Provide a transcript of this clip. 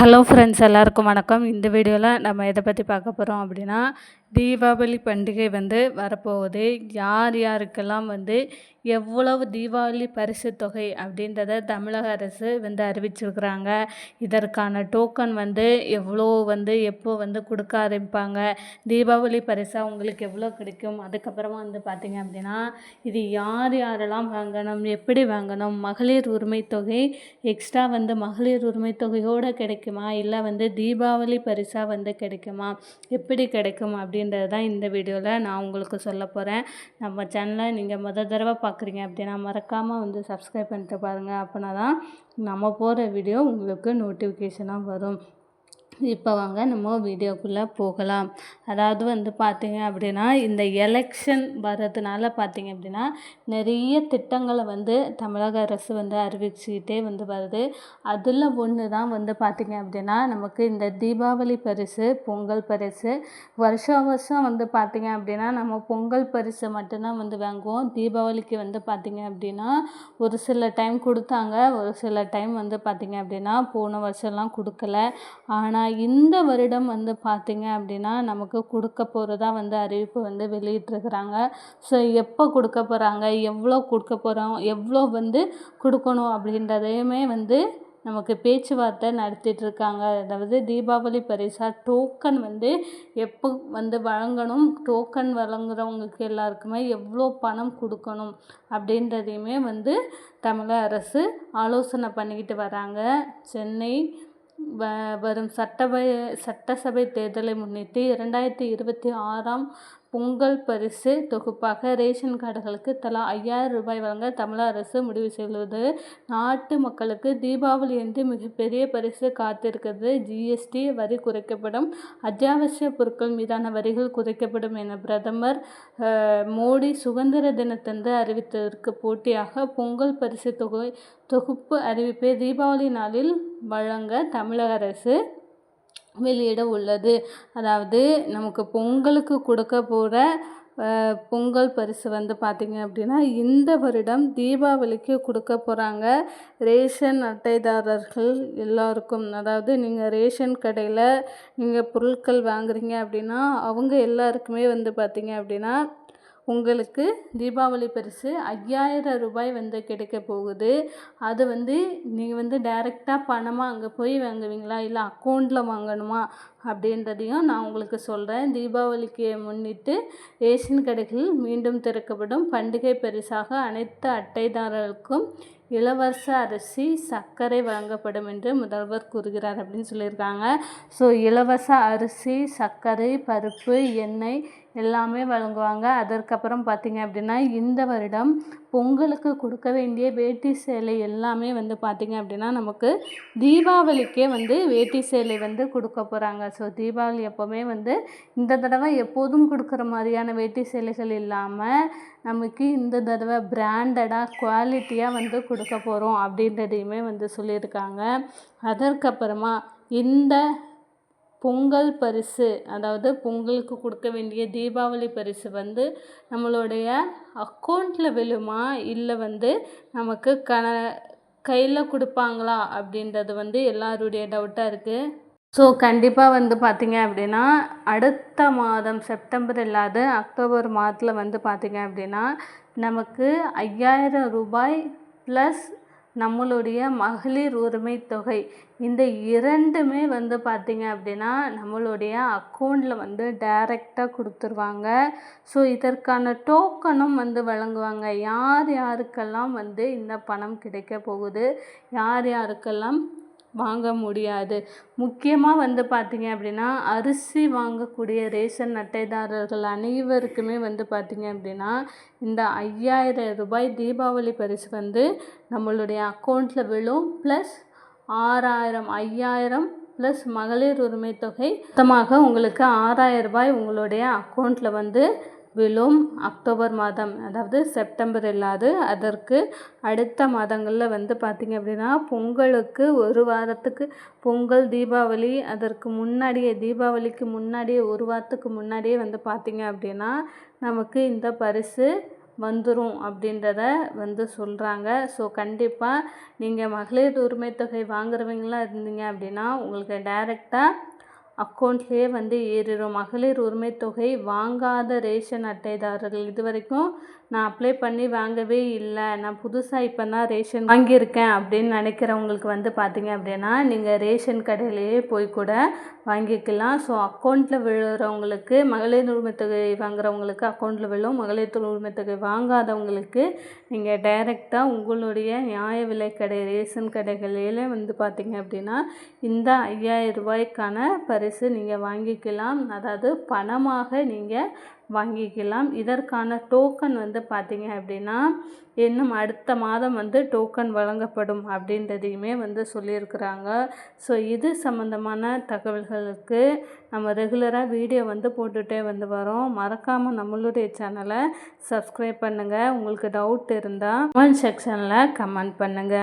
Hello friends எல்லாருக்கும் வணக்கம். இந்த வீடியோவில் நம்ம எதை பற்றி பார்க்க போகிறோம் அப்படின்னா தீபாவளி பண்டிகை வந்து வரப்போகுது. யார் யாருக்கெல்லாம் வந்து எவ்வளவு தீபாவளி பரிசு தொகை அப்படின்றத தமிழக அரசு வந்து அறிவிச்சிருக்கிறாங்க. இதற்கான டோக்கன் வந்து எவ்வளோ வந்து எப்போ வந்து கொடுக்க ஆரம்பிப்பாங்க? தீபாவளி பரிசாக உங்களுக்கு எவ்வளோ கிடைக்கும்? அதுக்கப்புறமா வந்து பார்த்திங்க அப்படின்னா இது யார் யாரெல்லாம் வாங்கணும்? எப்படி வாங்கணும்? மகளிர் உரிமை தொகை எக்ஸ்ட்ரா வந்து மகளிர் உரிமை தொகையோடு கிடைக்குமா? இல்லை வந்து தீபாவளி பரிசாக வந்து கிடைக்குமா? எப்படி கிடைக்கும் அப்படி அப்படின்றது தான் இந்த வீடியோவில் நான் உங்களுக்கு சொல்ல போகிறேன் நம்ம சேனலை நீங்கள் முத தடவை பார்க்குறீங்க அப்படின்னா மறக்காமல் வந்து சப்ஸ்கிரைப் பண்ணிட்டு பாருங்கள் அப்படின்னா தான் நம்ம போகிற வீடியோ உங்களுக்கு நோட்டிஃபிகேஷனாக வரும். இப்போ வாங்க நம்ம வீடியோக்குள்ளே போகலாம். அதாவது வந்து பார்த்திங்க அப்படின்னா இந்த எலெக்ஷன் வர்றதுனால பார்த்திங்க அப்படின்னா நிறைய திட்டங்களை வந்து தமிழக அரசு வந்து அறிவிச்சுக்கிட்டே வந்து வருது. அதில் ஒன்று தான் வந்து பார்த்திங்க அப்படின்னா நமக்கு இந்த தீபாவளி பரிசு பொங்கல் பரிசு. வருஷம் வருஷம் வந்து பார்த்திங்க அப்படின்னா நம்ம பொங்கல் பரிசு மட்டும்தான் வந்து வாங்குவோம். தீபாவளிக்கு வந்து பார்த்திங்க அப்படின்னா ஒரு சில டைம் கொடுத்தாங்க. ஒரு சில டைம் வந்து பார்த்திங்க அப்படின்னா போன வருஷம்லாம் கொடுக்கல. ஆனால் இந்த வருடம் வந்து பார்த்திங்க அப்படின்னா நமக்கு கொடுக்க போகிறதா வந்து அறிவிப்பு வந்து வெளியிட்டிருக்கிறாங்க. ஸோ எப்போ கொடுக்க போகிறாங்க எவ்வளோ கொடுக்க போகிறோம் எவ்வளோ வந்து கொடுக்கணும்? அப்படின்றதையுமே வந்து நமக்கு பேச்சுவார்த்தை நடத்திட்டுருக்காங்க. அதாவது தீபாவளி பரிசாக டோக்கன் வந்து எப்போ வந்து வழங்கணும்? டோக்கன் வழங்குறவங்களுக்கு எல்லாருக்குமே எவ்வளோ பணம் கொடுக்கணும்? அப்படின்றதையுமே வந்து தமிழக அரசு ஆலோசனை பண்ணிக்கிட்டு வராங்க. சென்னை வ வரும் சட்டபை சட்டசபை தேர்தலை முன்னிட்டு இரண்டாயிரத்தி இருபத்தி ஆறாம் பொங்கல் பரிசு தொகுப்பாக ரேஷன் கார்டுகளுக்கு தலா ஐயாயிரம் ரூபாய் வழங்க தமிழக அரசு முடிவு செய்துள்ளது. நாட்டு மக்களுக்கு தீபாவளி என்று மிகப்பெரிய பரிசு காத்திருக்கிறது. ஜிஎஸ்டி வரி குறைக்கப்படும். அத்தியாவசிய பொருட்கள் மீதான வரிகள் குறைக்கப்படும் என பிரதமர் மோடி சுதந்திர தினத்தன்று அறிவித்ததற்கு போட்டியாக பொங்கல் பரிசு தொகை தொகுப்பு அறிவிப்பை தீபாவளி நாளில் வழங்க தமிழக அரசு வெளியிட உள்ளது அதாவது நமக்கு பொங்கலுக்கு கொடுக்க போகிற பொங்கல் பரிசு வந்து பார்த்திங்க அப்படின்னா இந்த வருடம் தீபாவளிக்கு கொடுக்க போகிறாங்க ரேஷன் அட்டைதாரர்கள் எல்லோருக்கும் அதாவது நீங்கள் ரேஷன் கடையில் நீங்கள் பொருட்கள் வாங்குறீங்க அப்படின்னா அவங்க எல்லாருக்குமே வந்து பார்த்திங்க அப்படின்னா உங்களுக்கு தீபாவளி பரிசு ஐயாயிரம் ரூபாய் வந்து கிடைக்க போகுது. அது வந்து நீங்கள் வந்து டைரெக்டாக பணமாக அங்கே போய் வாங்குவீங்களா? இல்லை அக்கௌண்ட்டில் வாங்கணுமா? அப்படின்றதையும் நான் உங்களுக்கு சொல்கிறேன் தீபாவளிக்கு முன்னிட்டு ரேஷன் கடைகள் மீண்டும் திறக்கப்படும். பண்டிகை பரிசாக அனைத்து அட்டைதாரர்களுக்கும் இலவச அரிசி சர்க்கரை வழங்கப்படும் என்று முதல்வர் கூறுகிறார் அப்படின்னு சொல்லியிருக்காங்க. ஸோ இலவச அரிசி சர்க்கரை பருப்பு எண்ணெய் எல்லாமே வழங்குவாங்க. அதற்கப்புறம் பார்த்திங்க அப்படின்னா இந்த வருடம் பொங்கலுக்கு கொடுக்க வேண்டிய வேட்டி சேலை எல்லாமே வந்து பார்த்திங்க அப்படின்னா நமக்கு தீபாவளிக்கே வந்து வேட்டி சேலை வந்து கொடுக்க போகிறாங்க ஸோ தீபாவளி எப்போவுமே வந்து இந்த தடவை எப்போதும் கொடுக்குற மாதிரியான வேட்டி சேலைகள் இல்லாமல் நமக்கு இந்த தடவை பிராண்டடாக குவாலிட்டியாக வந்து கொடுக்க போகிறோம் அப்படின்றதையுமே வந்து சொல்லியிருக்காங்க. அதற்கப்புறமா இந்த பொங்கல் பரிசு அதாவது பொங்கலுக்கு கொடுக்க வேண்டிய தீபாவளி பரிசு வந்து நம்மளுடைய அக்கௌண்ட்டில் விழுமா இல்லை வந்து நமக்கு கண கையில் கொடுப்பாங்களா அப்படின்றது வந்து எல்லாருடைய டவுட்டாக இருக்குது ஸோ கண்டிப்பாக வந்து பார்த்திங்க அப்படின்னா அடுத்த மாதம் செப்டம்பர் இல்லாத அக்டோபர் மாதத்தில் வந்து பார்த்திங்க அப்படின்னா நமக்கு ஐயாயிரம் ரூபாய் ப்ளஸ் நம்மளுடைய மகளிர் உரிமை தொகை. இந்த இரண்டுமே வந்து பார்த்திங்க அப்படின்னா நம்மளுடைய அக்கௌண்ட்டில் வந்து டைரெக்டாக கொடுத்துருவாங்க. ஸோ இதற்கான டோக்கனும் வந்து வழங்குவாங்க. யார் யாருக்கெல்லாம் வந்து இந்த பணம் கிடைக்க போகுது? யார் யாருக்கெல்லாம் வாங்க முடியாது. முக்கியமாக வந்து பார்த்திங்க அப்படின்னா அரிசி வாங்கக்கூடிய ரேஷன் அட்டைதாரர்கள் அனைவருக்குமே வந்து பார்த்திங்க அப்படின்னா இந்த ஐயாயிரம் ரூபாய் தீபாவளி பரிசு வந்து நம்மளுடைய அக்கௌண்ட்டில் விழும். ப்ளஸ் ஆறாயிரம் ஐயாயிரம் ப்ளஸ் மகளிர் உரிமை தொகை மொத்தமாக உங்களுக்கு ஆறாயிரம் ரூபாய் உங்களுடைய அக்கௌண்ட்டில் வந்து விழும் அக்டோபர் மாதம் அதாவது செப்டம்பர் இல்லாது அதற்கு அடுத்த மாதங்களில் வந்து பார்த்திங்க அப்படின்னா பொங்கலுக்கு ஒரு வாரத்துக்கு பொங்கல் தீபாவளி அதற்கு முன்னாடியே தீபாவளிக்கு முன்னாடியே ஒரு வாரத்துக்கு முன்னாடியே வந்து பார்த்திங்க அப்படின்னா நமக்கு இந்த பரிசு வந்துடும் அப்படின்றத வந்து சொல்கிறாங்க ஸோ கண்டிப்பாக நீங்கள் மகளிர் உரிமை தொகை வாங்குறவங்களாம் இருந்தீங்க அப்படின்னா உங்களுக்கு டைரெக்டாக அக்கௌண்ட்லேயே வந்து ஏறிடும் மகளிர் உரிமை தொகை வாங்காத ரேஷன் அட்டைதாரர்கள். இது வரைக்கும் நான் அப்ளை பண்ணி வாங்கவே இல்லை. நான் புதுசாக இப்போ தான் ரேஷன் வாங்கியிருக்கேன் அப்படின்னு நினைக்கிறவங்களுக்கு வந்து பார்த்தீங்க அப்படின்னா நீங்கள் ரேஷன் கடையிலேயே போய் கூட வாங்கிக்கலாம். ஸோ அக்கௌண்ட்டில் விழுறவங்களுக்கு மகளிர் உரிமை தொகை வாங்குறவங்களுக்கு அக்கௌண்ட்டில் விழும். மகளிர் உரிமை தொகை வாங்காதவங்களுக்கு நீங்கள் டைரெக்டாக உங்களுடைய நியாய விலை கடை ரேஷன் கடைகளில் வந்து பார்த்தீங்க அப்படின்னா இந்த ஐயாயிரம் ரூபாய்க்கான பரிசு நீங்கள் வாங்கிக்கலாம். அதாவது பணமாக நீங்கள் வாங்கிக்கலாம். இதற்கான டோக்கன் வந்து பார்த்தீங்க அப்படின்னா இன்னும் அடுத்த மாதம் வந்து டோக்கன் வழங்கப்படும் அப்படின்றதையுமே வந்து சொல்லியிருக்கிறாங்க. ஸோ இது சம்மந்தமான தகவல்களுக்கு நம்ம ரெகுலராக வீடியோ வந்து போட்டுகிட்டே வந்து வரோம். மறக்காமல் நம்மளுடைய சேனலை சப்ஸ்கிரைப் பண்ணுங்கள் உங்களுக்கு டவுட் இருந்தால் கமெண்ட் செக்ஷனில் கமெண்ட் பண்ணுங்கள்